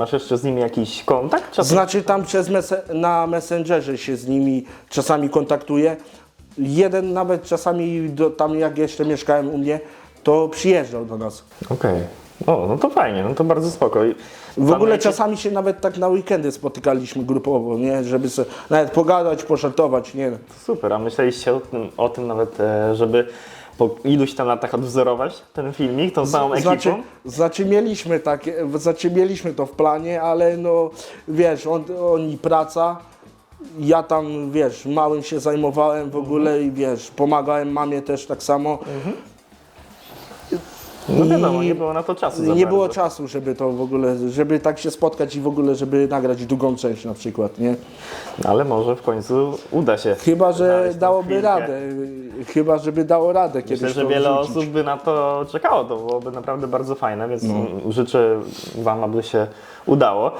Masz jeszcze z nimi jakiś kontakt? Czasem? Znaczy tam przez na Messengerze się z nimi czasami kontaktuję. Jeden nawet czasami do, tam jak jeszcze mieszkałem u mnie, to przyjeżdżał do nas. Okej. O, no to fajnie, no to bardzo spoko. I W tam ogóle jakieś- czasami się nawet tak na weekendy spotykaliśmy grupowo, nie? Żeby nawet pogadać, poszartować, nie? Super, a myśleliście o tym, o tym nawet, e, żeby po iluś tam latach odwzorować ten filmik, tą całą ekipą? Znaczy, znaczy mieliśmy takie, znaczy mieliśmy to w planie, ale no wiesz, on, oni praca, ja tam wiesz, małym się zajmowałem w ogóle i wiesz, pomagałem mamie też tak samo. No wiadomo, nie było na to czasu za Nie było czasu, żeby to w ogóle, żeby tak się spotkać i w ogóle, żeby nagrać drugą część na przykład, nie? Ale może w końcu uda się. Chyba, że dałoby chwilkę. radę, chyba, żeby dało radę kiedyś Myślę, że wiele wrzucić. osób by na to czekało, to byłoby naprawdę bardzo fajne, więc No. życzę Wam, aby się udało.